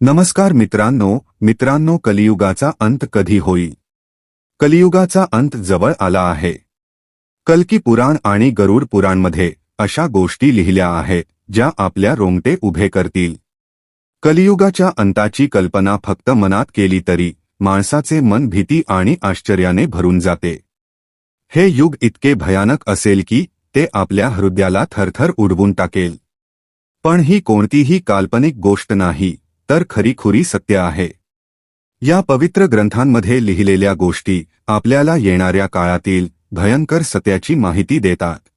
नमस्कार मित्रांनो मित्रांनो कलियुगाचा अंत कधी होईल? कलियुगाचा अंत जवळ आला आहे. कल्की पुराण आणि गरुड पुराणमध्ये अशा गोष्टी लिहिल्या आहेत ज्या आपल्या रोंगटे उभे करतील. कलियुगाच्या अंताची कल्पना फक्त मनात केली तरी माणसाचे मन भीती आणि आश्चर्याने भरून जाते. हे युग इतके भयानक असेल की ते आपल्या हृदयाला थरथर उडवून टाकेल. पण ही कोणतीही काल्पनिक गोष्ट नाही. तर खरीखुरी सत्य आहे. या पवित्र ग्रंथांमध्ये लिहिलेल्या गोष्टी आपल्याला येणाऱ्या काळातील भयंकर सत्याची माहिती देतात.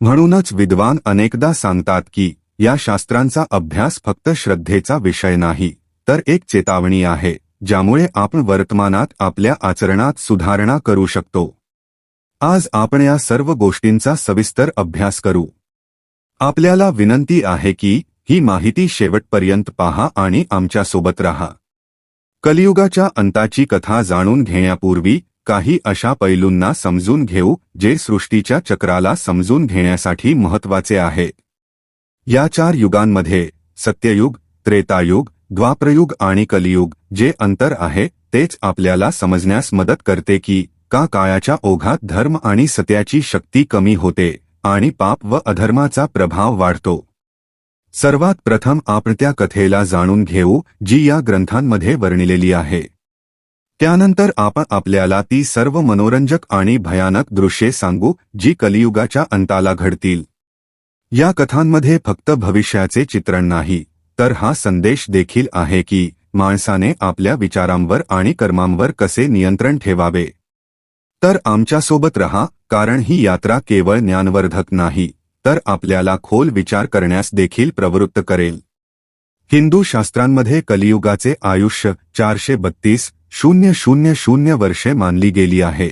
म्हणूनच विद्वान अनेकदा सांगतात की या शास्त्रांचा अभ्यास फक्त श्रद्धेचा विषय नाही तर एक चेतावणी आहे ज्यामुळे आपण वर्तमानात आपल्या आचरणात सुधारणा करू शकतो. आज आपण या सर्व गोष्टींचा सविस्तर अभ्यास करू. आपल्याला विनंती आहे की ही माहिती शेवटपर्यंत पहा आणि आमच्यासोबत राहा. कलियुगाच्या अंताची कथा जाणून घेण्यापूर्वी काही अशा पैलूंना समजून घेऊ जे सृष्टीच्या चक्राला समजून घेण्यासाठी महत्त्वाचे आहे. या चार युगांमध्ये सत्ययुग त्रेतायुग द्वाप्रयुग आणि कलियुग जे अंतर आहे तेच आपल्याला समजण्यास मदत करते की का काळाच्या ओघात धर्म आणि सत्याची शक्ती कमी होते आणि पाप व अधर्माचा प्रभाव वाढतो. सर्वात प्रथम आपण त्या कथेला जाणून घेऊ जी या ग्रंथांमध्ये वर्णिलेली आहे. त्यानंतर आपण आपल्याला ती सर्व मनोरंजक आणि भयानक दृश्ये सांगू जी कलियुगाच्या अंताला घडतील. या कथांमध्ये फक्त भविष्याचे चित्रण नाही तर हा संदेश देखील आहे की माणसाने आपल्या विचारांवर आणि कर्मांवर कसे नियंत्रण ठेवावे? तर आमच्यासोबत रहा कारण ही यात्रा केवळ ज्ञानवर्धक नाही. तर आपल्याला खोल विचार करण्यास देखील प्रवृत्त करेल. हिंदू शास्त्रांमध्ये कलियुगाचे आयुष्य चारशे बत्तीस शून्य शून्य शून्य वर्षे मानली गेली आहे.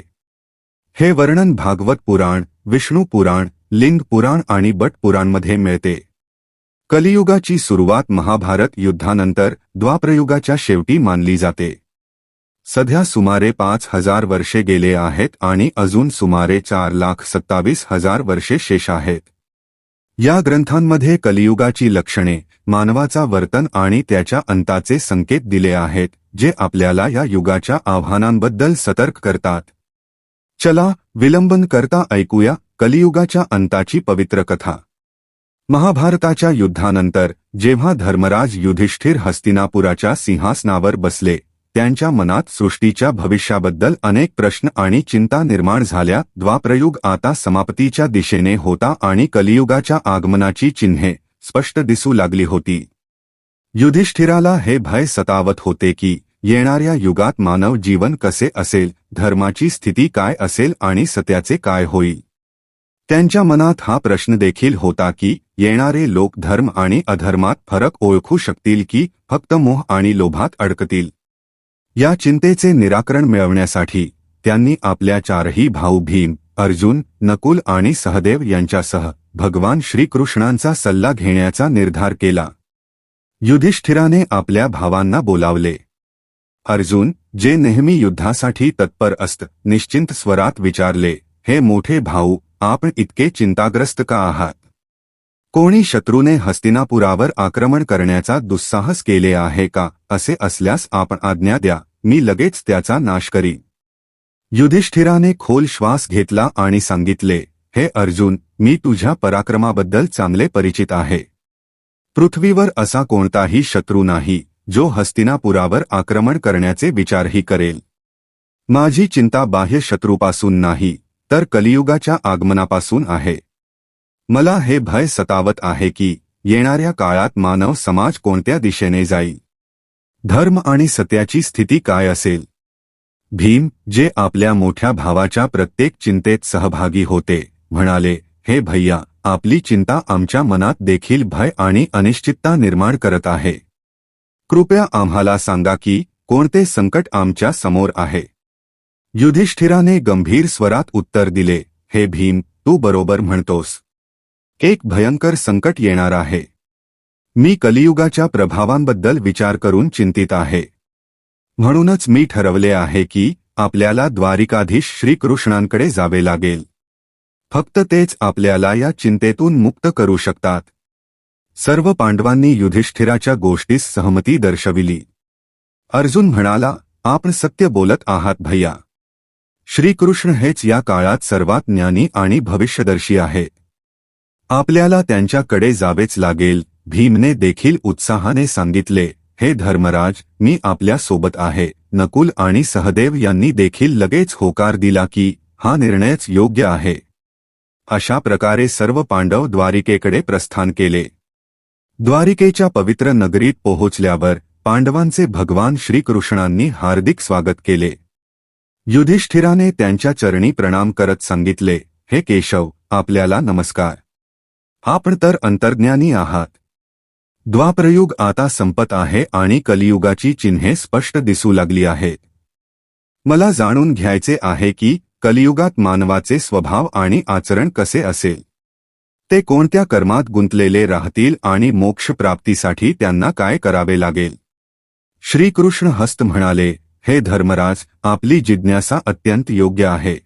हे वर्णन भागवत पुराण विष्णू पुराण लिंग पुराण आणि बट पुराणमध्ये मिळते. कलियुगाची सुरुवात महाभारत युद्धानंतर द्वाप्रयुगाच्या शेवटी मानली जाते. सध्या सुमारे पाच हजार वर्षे गेले आहेत आणि अजून सुमारे चार लाख सत्तावीस हजार वर्षे शेष आहेत. या ग्रंथांमध्ये कलियुगाची लक्षणे मानवाचा वर्तन आणि त्याच्या अंताचे संकेत दिले आहेत जे आपल्याला या युगाच्या आव्हानांबद्दल सतर्क करतात. चला विलंबन करता ऐकूया कलियुगाच्या अंताची पवित्र कथा. महाभारताच्या युद्धानंतर जेव्हा धर्मराज युधिष्ठिर हस्तिनापुराच्या सिंहासनावर बसले त्यांच्या मनात सृष्टीच्या भविष्याबद्दल अनेक प्रश्न आणि चिंता निर्माण झाल्या. द्वाप्रयुग आता समाप्तीच्या दिशेने होता आणि कलियुगाच्या आगमनाची चिन्हे स्पष्ट दिसू लागली होती. युधिष्ठिराला हे भय सतावत होते की येणाऱ्या युगात मानव जीवन कसे असेल धर्माची स्थिती काय असेल आणि सत्याचे काय होईल? त्यांच्या मनात हा प्रश्न देखील होता की येणारे लोक धर्म आणि अधर्मात फरक ओळखू शकतील की फक्त मोह आणि लोभात अडकतील? या चिंतेचे निराकरण मिळवण्यासाठी त्यांनी आपल्या चारही भाऊ भीम अर्जुन नकुल आणि सहदेव यांच्यासह भगवान श्रीकृष्णांचा सल्ला घेण्याचा निर्धार केला. युधिष्ठिराने आपल्या भावांना बोलावले. अर्जुन जे नेहमी युद्धासाठी तत्पर असत निश्चिंत स्वरात विचारले हे मोठे भाऊ आपण इतके चिंताग्रस्त का आहात? कोणी शत्रूने हस्तिनापुरावर आक्रमण करण्याचा दुस्साहस केले आहे का असे असल्यास आपण आज्ञा द्या मी लगेच त्याचा नाश करी युधिष्ठिराने खोल श्वास घेतला आणि सांगितले हे अर्जुन मी तुझ्या पराक्रमाबद्दल चांगले परिचित आहे. पृथ्वीवर असा कोणताही शत्रू नाही जो हस्तिनापुरावर आक्रमण करण्याचे विचारही करेल. माझी चिंता बाह्य शत्रूपासून नाही तर कलियुगाच्या आगमनापासून आहे. मला हे भय सतावत आहे की येणाऱ्या काळात मानव समाज कोणत्या दिशेने जाईल? धर्म आणि सत्याची स्थिती काय असेल? भीम जे आपल्या मोठ्या भावाच्या प्रत्येक चिंतेत सहभागी होते म्हणाले हे भैया आपली चिंता आमच्या मनात देखील भय आणि अनिश्चितता निर्माण करत आहे. कृपया आम्हाला सांगा की कोणते संकट आमच्यासमोर आहे. युधिष्ठिराने गंभीर स्वरात उत्तर दिले हे भीम तू बरोबर म्हणतोस. एक भयंकर संकट येणार आहे. मी कलियुगाच्या प्रभावांबद्दल विचार करून चिंतित आहे. म्हणूनच मी ठरवले आहे की आपल्याला द्वारिकाधीश श्रीकृष्णांकडे जावे लागेल. फक्त तेच आपल्याला या चिंतेतून मुक्त करू शकतात. सर्व पांडवांनी युधिष्ठिराच्या गोष्टीस सहमती दर्शविली. अर्जुन म्हणाला आपण सत्य बोलत आहात भैया. श्रीकृष्ण हेच या काळात सर्वात ज्ञानी आणि भविष्यदर्शी आहे आपल्याला त्यांच्याकडे जावेच लागेल. भीमने देखील उत्साहाने सांगितले हे धर्मराज मी आपल्यासोबत आहे. नकुल आणि सहदेव यांनी देखील लगेच होकार दिला की हा निर्णयच योग्य आहे. अशा प्रकारे सर्व पांडव द्वारिकेकडे प्रस्थान केले. द्वारिकेच्या पवित्र नगरीत पोहोचल्यावर पांडवांचे भगवान श्रीकृष्णांनी हार्दिक स्वागत केले. युधिष्ठिराने त्यांच्या चरणी प्रणाम करत सांगितले हे केशव आपल्याला नमस्कार. आपण तर अंतर्ज्ञानी आहात. द्वाप्रयुग आता संपत आहे आणि कलियुगाची चिन्हे स्पष्ट दिसू लागली आहेत. मला जाणून घ्यायचे आहे की कलियुगात मानवाचे स्वभाव आणि आचरण कसे असेल? ते कोणत्या कर्मात गुंतलेले राहतील आणि मोक्षप्राप्तीसाठी त्यांना काय करावे लागेल? श्रीकृष्ण हस्त म्हणाले हे धर्मराज आपली जिज्ञासा अत्यंत योग्य आहे.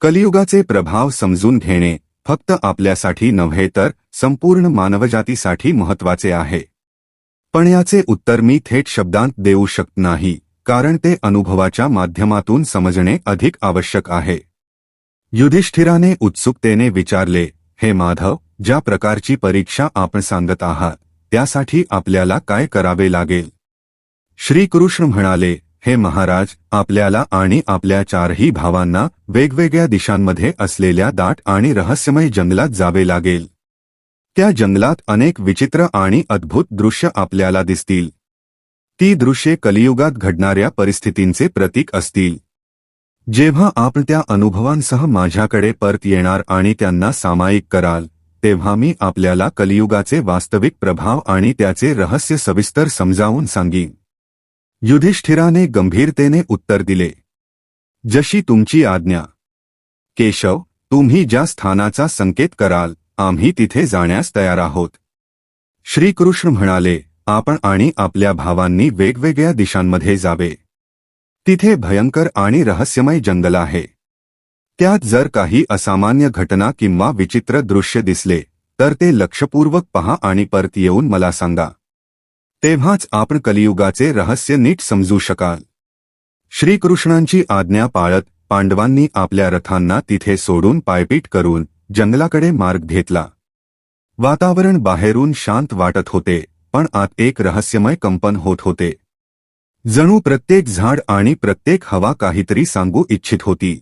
कलियुगाचे प्रभाव समजून घेणे फक्त आपल्यासाठी नव्हे तर संपूर्ण मानवजातीसाठी महत्त्वाचे आहे. पण याचे उत्तर मी थेट शब्दांत देऊ शकत नाही कारण ते अनुभवाच्या माध्यमातून समजणे अधिक आवश्यक आहे. युधिष्ठिराने उत्सुकतेने विचारले हे माधव ज्या प्रकारची परीक्षा आपण सांगत आहात त्यासाठी आपल्याला काय करावे लागेल? श्रीकृष्ण म्हणाले हे महाराज आपल्याला आणि आपल्या चारही भावांना वेगवेगळ्या दिशांमध्ये असलेल्या दाट आणि रहस्यमय जंगलात जावे लागेल. त्या जंगलात अनेक विचित्र आणि अद्भुत दृश्य आपल्याला दिसतील. ती दृश्ये कलियुगात घडणाऱ्या परिस्थितींचे प्रतीक असतील. जेव्हा आपण त्या अनुभवांसह माझ्याकडे परत येणार आणि त्यांना सामायिक कराल तेव्हा मी आपल्याला कलियुगाचे वास्तविक प्रभाव आणि त्याचे रहस्य सविस्तर समजावून सांगीन. युधिष्ठिराने गंभीरतेने उत्तर दिले. जशी तुमची आज्ञा. केशव तुम्ही ज्या स्थानाचा संकेत कराल आम्ही तिथे जाण्यास तयार आहोत. श्रीकृष्ण म्हणाले आपण आणि आपल्या भावांनी वेगवेगळ्या दिशांमध्ये जावे. तिथे भयंकर आणि रहस्यमय जंगल आहे. त्यात जर काही असामान्य घटना किंवा विचित्र दृश्य दिसले तर ते लक्षपूर्वक पहा आणि परत येऊन मला सांगा. तेव्हाच आपण कलियुगाचे रहस्य नीट समजू शकाल. श्रीकृष्णांची आज्ञा पाळत पांडवांनी आपल्या रथांना तिथे सोडून पायपीट करून जंगलाकडे मार्ग घेतला. वातावरण बाहेरून शांत वाटत होते पण आत एक रहस्यमय कंपन होत होते. जणू प्रत्येक झाड आणि प्रत्येक हवा काहीतरी सांगू इच्छित होती.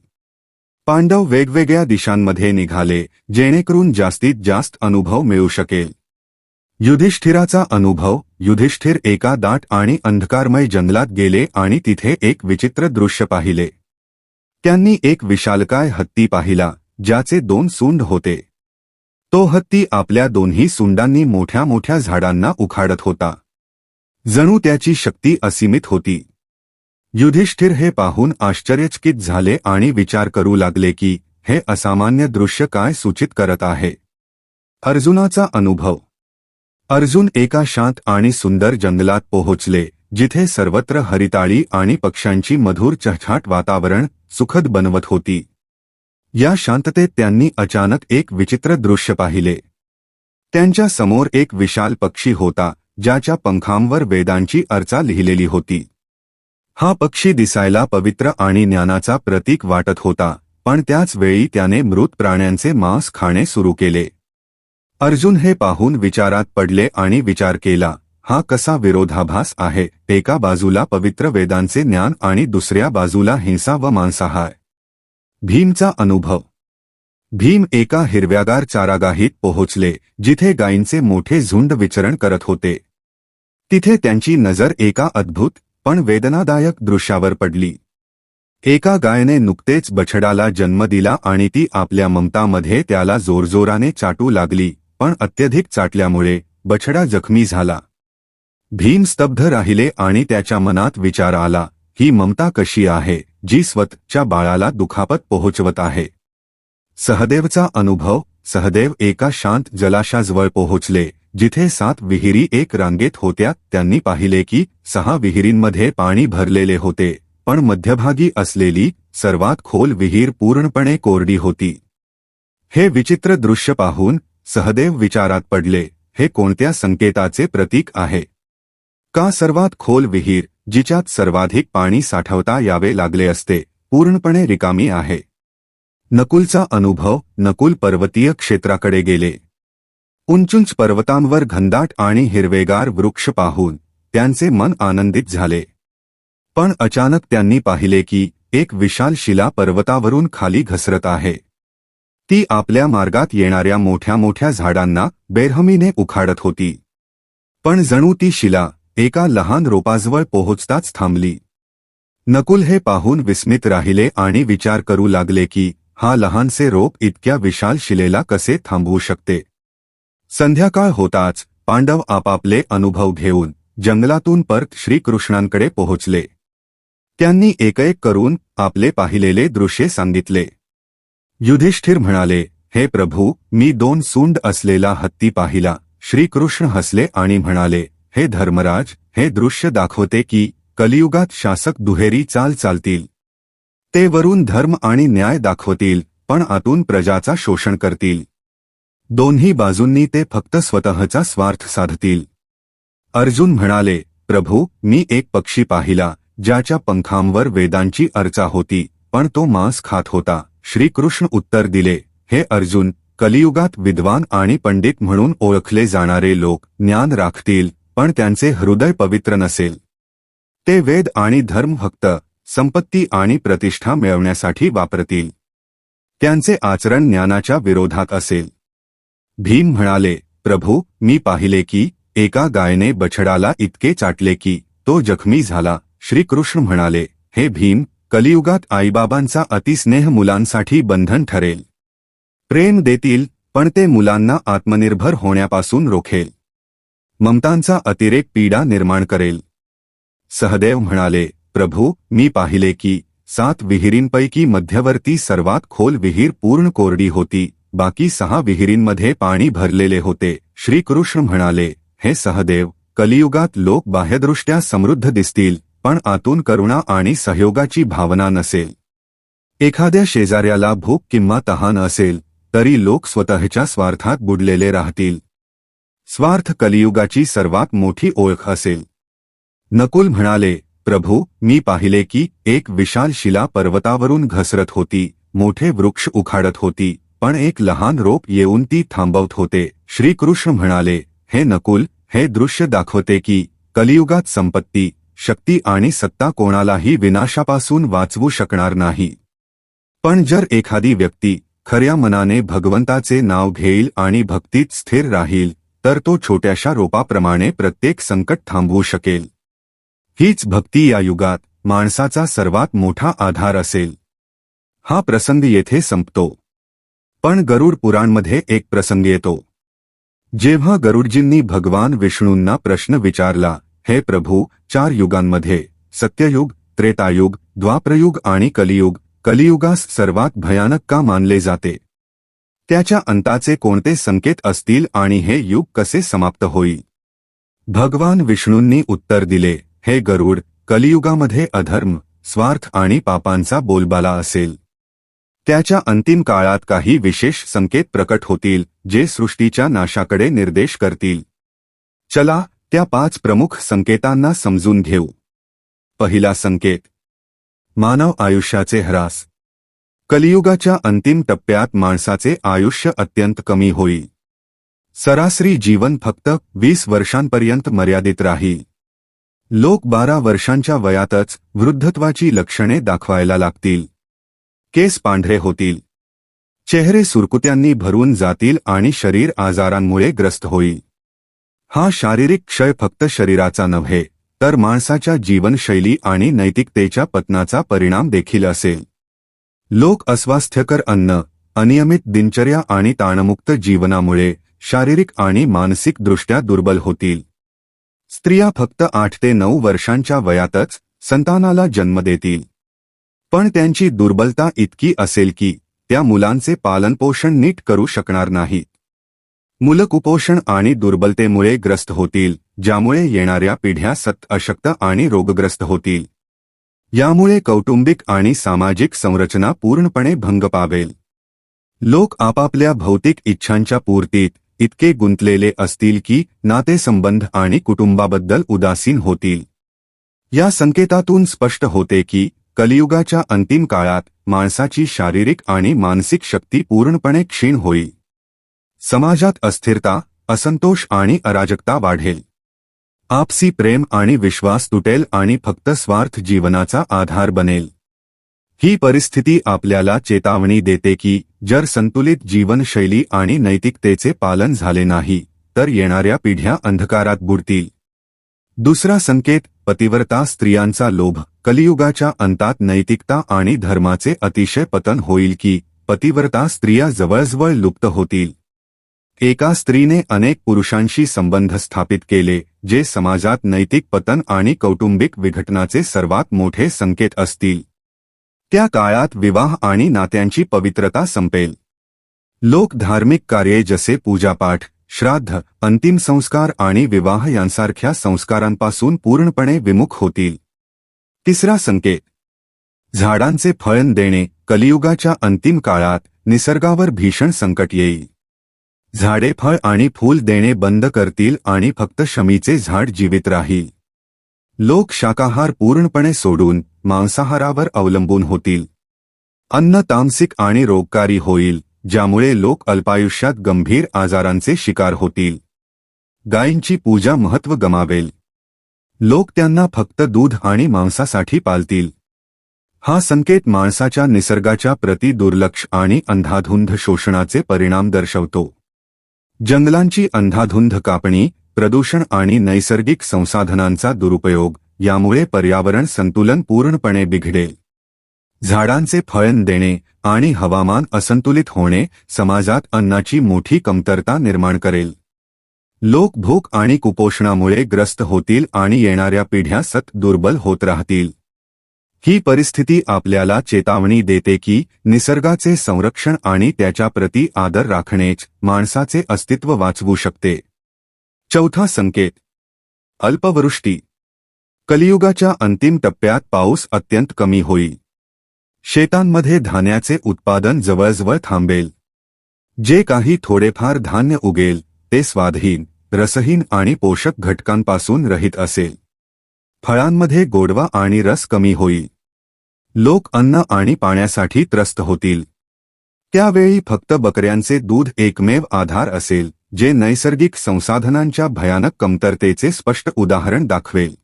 पांडव वेगवेगळ्या दिशांमध्ये निघाले जेणेकरून जास्तीत जास्त अनुभव मिळू शकेल. युधिष्ठिराचा अनुभव युधिष्ठिर एका दाट आणि अंधकारमय जंगलात गेले आणि तिथे एक विचित्र दृश्य पाहिले. त्यांनी एक विशालकाय हत्ती पाहिला ज्याचे दोन सुंड होते. तो हत्ती आपल्या दोन्ही सुंडांनी मोठ्या मोठ्या झाडांना उखाडत होता. जणू त्याची शक्ती असीमित होती. युधिष्ठिर हे पाहून आश्चर्यचकित झाले आणि विचार करू लागले की हे असामान्य दृश्य काय सूचित करत आहे? अर्जुनाचा अनुभव अर्जुन एका शांत आणि सुंदर जंगलात पोहोचले जिथे सर्वत्र हरिताळी आणि पक्ष्यांची मधुर चहछाट वातावरण सुखद बनवत होती. या शांततेत त्यांनी अचानक एक विचित्र दृश्य पाहिले. त्यांच्यासमोर एक विशाल पक्षी होता ज्याच्या पंखांवर वेदांची अर्चा लिहिलेली होती. हा पक्षी दिसायला पवित्र आणि ज्ञानाचा प्रतीक वाटत होता पण त्याच वेळी त्याने मृत प्राण्यांचे मांस खाणे सुरू केले. अर्जुन हे पाहून विचारात पडले आणि विचार केला हा कसा विरोधाभास आहे एका बाजूला पवित्र वेदांचे ज्ञान आणि दुसऱ्या बाजूला हिंसा व मांसाहार. भीमचा अनुभव. भीम एका हिरव्यागार चारागाहीत पोहोचले जिथे गायींचे मोठे झुंड विचरण करत होते. तिथे त्यांची नजर एका अद्भुत पण वेदनादायक दृश्यावर पडली. एका गायने नुकतेच बछडाला जन्म दिला आणि ती आपल्या ममतामध्ये त्याला जोरजोराने चाटू लागली. पण अत्यधिक चाटल्यामुळे बछडा जखमी झाला. भीम स्तब्ध राहिले आणि त्याच्या मनात विचार आला ही ममता कशी आहे जी स्वतःच्या बाळाला दुखापत पोहोचवत आहे? सहदेवचा अनुभव सहदेव एका शांत जलाशाजवळ पोहोचले जिथे सात विहिरी एक रांगेत होत्या त्यांनी पाहिले की सहा विहिरींमध्ये पाणी भरलेले होते पण मध्यभागी असलेली सर्वात खोल विहीर पूर्णपणे कोरडी होती. हे विचित्र दृश्य पाहून सहदेव विचारात पडले हे कोणत्या संकेताचे प्रतीक आहे? का सर्वात खोल विहीर जिच्यात सर्वाधिक पाणी साठवता यावे लागले असते पूर्णपणे रिकामी आहे? नकुलचा अनुभव नकुल पर्वतीय क्षेत्राकडे गेले. उंचुंच पर्वतांवर घनदाट आणि हिरवेगार वृक्ष पाहून त्यांचे मन आनंदित झाले. पण अचानक त्यांनी पाहिले की एक विशाल शिला पर्वतावरून खाली घसरत आहे. ती आपल्या मार्गात येणाऱ्या मोठ्या मोठ्या झाडांना बेरहमीने उखाडत होती. पण जणू ती शिला एका लहान रोपाजवळ पोहोचताच थांबली. नकुल हे पाहून विस्मित राहिले आणि विचार करू लागले की हा लहानसे रोप इतक्या विशाल शिलेला कसे थांबवू शकते? संध्याकाळ होताच पांडव आपापले अनुभव घेऊन जंगलातून परत श्रीकृष्णांकडे पोहोचले. त्यांनी एक एक करून आपले पाहिलेले दृश्य सांगितले. युधिष्ठिर म्हणाले हे प्रभू मी दोन सूंड असलेला हत्ती पाहिला. श्रीकृष्ण हसले आणि म्हणाले हे धर्मराज हे दृश्य दाखवते की कलियुगात शासक दुहेरी चाल चालतील. ते वरून धर्म आणि न्याय दाखवतील पण आतून प्रजाचा शोषण करतील. दोन्ही बाजूंनी ते फक्त स्वतःचा स्वार्थ साधतील. अर्जुन म्हणाले प्रभू मी एक पक्षी पाहिला ज्याच्या पंखांवर वेदांची अर्चा होती पण तो मांस खात होता. श्रीकृष्ण उत्तर दिले हे अर्जुन कलियुगात विद्वान आणि पंडित म्हणून ओळखले जाणारे लोक ज्ञान राखतील पण त्यांचे हृदय पवित्र नसेल. ते वेद आणि धर्मभक्त संपत्ती आणि प्रतिष्ठा मिळवण्यासाठी वापरतील. त्यांचे आचरण ज्ञानाच्या विरोधात असेल. भीम म्हणाले प्रभू मी पाहिले की एका गायने बछडाला इतके चाटले की तो जखमी झाला. श्रीकृष्ण म्हणाले हे भीम कलियुगात आईबाबांचा अतिस्नेह मुलांसाठी बंधन ठरेल. प्रेम देतील पण ते मुलांना आत्मनिर्भर होण्यापासून रोखेल. ममतांचा अतिरेक पीडा निर्माण करेल. सहदेव म्हणाले प्रभू मी पाहिले की सात विहिरींपैकी मध्यवर्ती सर्वात खोल विहीर पूर्ण कोरडी होती बाकी सहा विहिरींमध्ये पाणी भरलेले होते. श्रीकृष्ण म्हणाले हे सहदेव कलियुगात लोक बाह्यदृष्ट्या समृद्ध दिसतील पण आतून करुणा आणि सहयोगाची भावना नसेल. एखाद्या शेजाऱ्याला भूक किंवा तहान असेल तरी लोक स्वतःच्या स्वार्थात बुडलेले राहतील. स्वार्थ कलियुगाची सर्वात मोठी ओळख असेल. नकुल म्हणाले प्रभू मी पाहिले की एक विशाल शिला पर्वतावरून घसरत होती मोठे वृक्ष उखाडत होती पण एक लहान रोप येऊन ती थांबवत होते. श्रीकृष्ण म्हणाले हे नकुल हे दृश्य दाखवते की कलियुगात संपत्ती शक्ती आणि सत्ता कोणालाही विनाशापासून वाचवू शकणार नाही. पण जर एखादी व्यक्ती खऱ्या मनाने भगवंताचे नाव घेईल आणि भक्तीत स्थिर राहील तर तो छोट्याशा रोपाप्रमाणे प्रत्येक संकट थांबवू शकेल. हीच भक्ती या युगात माणसाचा सर्वात मोठा आधार असेल. हा प्रसंग येथे संपतो. पण गरुड पुराणमध्ये एक प्रसंग येतो. जेव्हा गरुडजींनी भगवान विष्णूंना प्रश्न विचारला हे प्रभू चार युगांमध्ये सत्ययुग त्रेतायुग द्वाप्रयुग आणि कलियुग कलियुगास सर्वात भयानक का मानले जाते? त्याच्या अंताचे कोणते संकेत असतील आणि हे युग कसे समाप्त होईल? भगवान विष्णूंनी उत्तर दिले हे गरुड कलियुगामध्ये अधर्म स्वार्थ आणि पापांचा बोलबाला असेल. त्याच्या अंतिम काळात काही विशेष संकेत प्रकट होतील जे सृष्टीच्या नाशाकडे निर्देश करतील. चला त्या पाच प्रमुख संकेतांना समजून घेऊ. पहिला संकेत मानव आयुष्याचे ह्रास. कलियुगाच्या अंतिम टप्प्यात माणसाचे आयुष्य अत्यंत कमी होईल. सरासरी जीवन फक्त वीस वर्षांपर्यंत मर्यादित राहील. लोक बारा वर्षांच्या वयातच वृद्धत्वाची लक्षणे दाखवायला लागतील. केस पांढरे होतील. चेहरे सुरकुत्यांनी भरून जातील आणि शरीर आजारांमुळे ग्रस्त होईल. हा शारीरिक क्षय फक्त शरीराचा नव्हे तर माणसाच्या जीवनशैली आणि नैतिकतेच्या पतनाचा परिणाम देखील असेल. लोक अस्वास्थ्यकर अन्न अनियमित दिनचर्या आणि ताणमुक्त जीवनामुळे शारीरिक आणि मानसिकदृष्ट्या दुर्बल होतील. स्त्रिया फक्त आठ ते नऊ वर्षांच्या वयातच संतानाला जन्म देतील. पण त्यांची दुर्बलता इतकी असेल की त्या मुलांचे पालनपोषण नीट करू शकणार नाहीत. मुलं कुपोषण आणि दुर्बलतेमुळे ग्रस्त होतील ज्यामुळे येणाऱ्या पिढ्या सत अशक्त आणि रोगग्रस्त होतील. यामुळे कौटुंबिक आणि सामाजिक संरचना पूर्णपणे भंग पावेल. लोक आपापल्या भौतिक इच्छांच्या पूर्तीत इतके गुंतलेले असतील की नातेसंबंध आणि कुटुंबाबद्दल उदासीन होतील. या संकेतातून स्पष्ट होते की कलियुगाच्या अंतिम काळात माणसाची शारीरिक आणि मानसिक शक्ती पूर्णपणे क्षीण होईल. समाजात अस्थिरता असंतोष आणि अराजकता वाढेल. आपसी प्रेम आणि विश्वास तुटेल आणि फक्त स्वार्थ जीवनाचा आधार बनेल. ही परिस्थिती आपल्याला चेतावणी देते की जर संतुलित जीवनशैली आणि नैतिकतेचे पालन झाले नाही तर येणाऱ्या पिढ्या अंधकारात बुडतील. दुसरा संकेत पतिव्रता स्त्रियांचा लोभ कलियुगाच्या अंतात नैतिकता आणि धर्माचे अतिशय पतन होईल की पतिव्रता स्त्रिया जवळजवळ लुप्त होतील. एका स्त्रीने अनेक पुरुषांशी संबंध स्थापित केले जे समाजात नैतिक पतन आणि कौटुंबिक विघटनाचे सर्वात मोठे संकेत असतील. त्या काळात विवाह आणि नात्यांची पवित्रता संपेल. लोक धार्मिक कार्ये जसे पूजापाठ श्राद्ध अंतिम संस्कार आणि विवाह यांसारख्या संस्कारांपासून पूर्णपणे विमुख होतील. तिसरा संकेत. झाडांचे फळण देणे कलियुगाच्या अंतिम काळात निसर्गावर भीषण संकट येईल. झाडे फळ आणि फूल देणे बंद करतील आणि फक्त शमीचे झाड जीवित राहील. लोक शाकाहार पूर्णपणे सोडून मांसाहारावर अवलंबून होतील. अन्न तामसिक आणि रोगकारी होईल ज्यामुळे लोक अल्पायुष्यात गंभीर आजारांचे शिकार होतील. गायींची पूजा महत्त्व गमावेल. लोक त्यांना फक्त दूध आणि मांसासाठी पालतील. हा संकेत माणसाच्या निसर्गाच्या प्रति दुर्लक्ष आणि अंधाधुंद शोषणाचे परिणाम दर्शवतो. जंगलांची अंधाधुंद कापणी प्रदूषण आणि नैसर्गिक संसाधनांचा दुरुपयोग यामुळे पर्यावरण संतुलन पूर्णपणे बिघडेल. झाडांचे फळन देणे आणि हवामान असंतुलित होणे समाजात अन्नाची मोठी कमतरता निर्माण करेल. लोक भूक आणि कुपोषणामुळे ग्रस्त होतील आणि येणाऱ्या पिढ्या सत दुर्बल होत राहतील. ही परिस्थिती आपल्याला चेतावणी देते की निसर्गाचे संरक्षण आणि त्याच्या प्रती आदर राखणेच माणसाचे अस्तित्व वाचवू शकते. चौथा संकेत. अल्पवृष्टी. कलियुगाच्या अंतिम टप्प्यात पाऊस अत्यंत कमी होईल शेतांमध्ये धान्याचे उत्पादन जवळजवळ थांबेल. जे काही थोडेफार धान्य उगेल ते स्वादहीन रसहीन आणि पोषक घटकांपासून रहित असेल. फळांमध्ये गोडवा आणि रस कमी होईल. लोक अन्न आणि पाण्यासाठी त्रस्त होतील. त्यावेळी फक्त बकऱ्यांचे दूध एकमेव आधार असेल जे नैसर्गिक संसाधनांच्या भयानक कमतरतेचे स्पष्ट उदाहरण दाखवेल.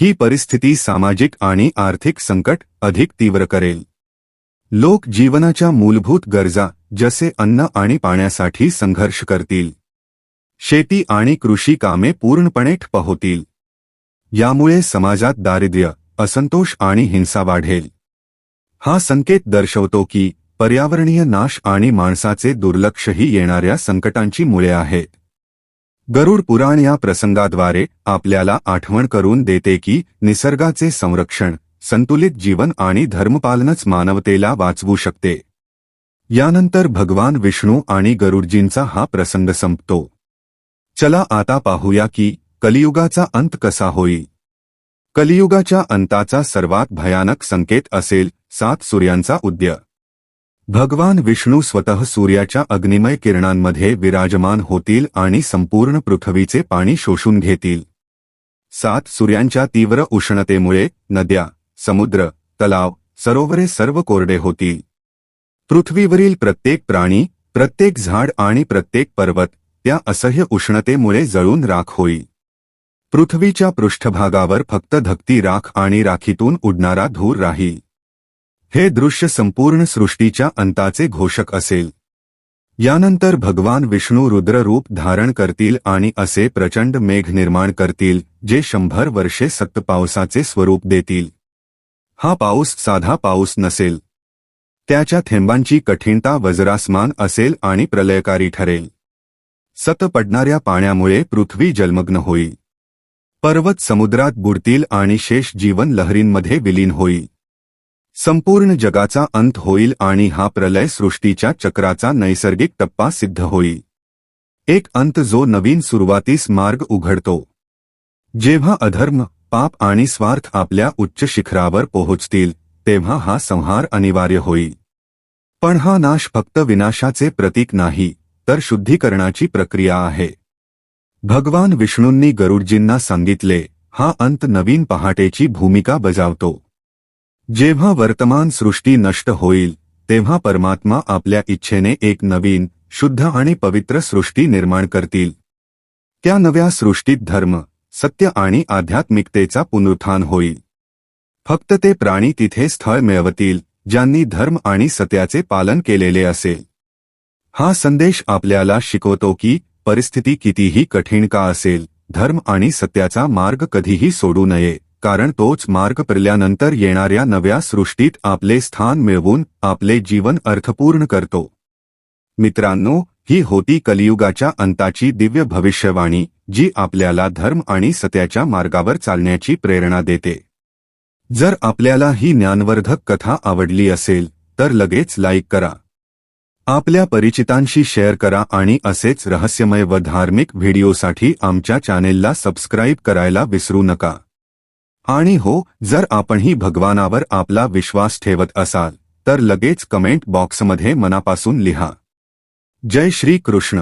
ही परिस्थिती सामाजिक आणि आर्थिक संकट अधिक तीव्र करेल. लोक जीवनाच्या मूलभूत गरजा जसे अन्न आणि पाण्यासाठी संघर्ष करतील. शेती आणि कृषी कामे पूर्णपणे ठप होतील. यामुळे समाजात दारिद्र्य असंतोष आणि हिंसा वाढेल. हा संकेत दर्शवतो की पर्यावरणीय नाश आणि माणसाचे दुर्लक्षही येणाऱ्या संकटांची मुळे आहेत. गरुड पुराण या प्रसंगाद्वारे आपल्याला आठवण करून देते की निसर्गाचे संरक्षण संतुलित जीवन आणि धर्मपालनच मानवतेला वाचवू शकते. यानंतर भगवान विष्णू आणि गरुडजींचा हा प्रसंग संपतो. चला आता पाहूया की कलियुगाचा अंत कसा होईल कलियुगाच्या अंताचा सर्वात भयानक संकेत असेल सात सूर्यांचा उद्य. भगवान विष्णू स्वतः सूर्याच्या अग्निमय किरणांमध्ये विराजमान होतील आणि संपूर्ण पृथ्वीचे पाणी शोषून घेतील. सात सूर्यांच्या तीव्र उष्णतेमुळे नद्या समुद्र तलाव सरोवरे सर्व कोरडे होतील. पृथ्वीवरील प्रत्येक प्राणी प्रत्येक झाड आणि प्रत्येक पर्वत त्या असह्य उष्णतेमुळे जळून राख होईल पृथ्वीच्या पृष्ठभागावर फक्त धक्ती राख आणि राखीतून उडणारा धूर राही. हे दृश्य संपूर्ण सृष्टीच्या अंताचे घोषक असेल. यानंतर भगवान विष्णू रुद्ररूप धारण करतील आणि असे प्रचंड मेघ निर्माण करतील जे शंभर वर्षे सक्त पावसाचे स्वरूप देतील. हा पाऊस साधा पाऊस नसेल. त्याच्या थेंबांची कठीणता वज्रासमान असेल आणि प्रलयकारी ठरेल. सत पडणाऱ्या पाण्यामुळे पृथ्वी जलमग्न होईल. पर्वत समुद्रात बुडतील आणि शेष जीवन लहरींमध्ये विलीन होईल. संपूर्ण जगाचा अंत होईल आणि हा प्रलय सृष्टीच्या चक्राचा नैसर्गिक टप्पा सिद्ध होईल. एक अंत जो नवीन सुरुवातीस मार्ग उघडतो. जेव्हा अधर्म पाप आणि स्वार्थ आपल्या उच्च शिखरावर पोहोचतील तेव्हा हा संहार अनिवार्य होईल. पण हा नाश फक्त विनाशाचे प्रतीक नाही तर शुद्धीकरणाची प्रक्रिया आहे. भगवान विष्णूंनी गरुडजींना सांगितले हा अंत नवीन पहाटेची भूमिका बजावतो. जेव्हा वर्तमान सृष्टी नष्ट होईल तेव्हा परमात्मा आपल्या इच्छेने एक नवीन शुद्ध आणि पवित्र सृष्टी निर्माण करतील. त्या नव्या सृष्टीत धर्म सत्य आणि आध्यात्मिकतेचा पुनरुत्थान होईल. फक्त ते प्राणी तिथे स्थळ मिळवतील ज्यांनी धर्म आणि सत्याचे पालन केलेले असेल. हा संदेश आपल्याला शिकवतो की परिस्थिती कितीही कठीण का असेल धर्म आणि सत्याचा मार्ग कधीही सोडू नये कारण तोच मार्ग पेरल्यानंतर येणाऱ्या नव्या सृष्टीत आपले स्थान मिळवून आपले जीवन अर्थपूर्ण करतो. मित्रांनो ही होती कलियुगाच्या अंताची दिव्य भविष्यवाणी जी आपल्याला धर्म आणि सत्याच्या मार्गावर चालण्याची प्रेरणा देते. जर आपल्याला ही ज्ञानवर्धक कथा आवडली असेल तर लगेच लाईक करा. आपल्या परिचितांशी शेअर करा आणि असेच रहस्यमय व धार्मिक व्हिडिओसाठी आमच्या चॅनेलला सबस्क्राईब करायला विसरू नका. आणि हो जर आपणही भगवानावर आपला विश्वास ठेवत असाल तर लगेच कमेंट बॉक्समध्ये मनापासून लिहा. जय श्री कृष्ण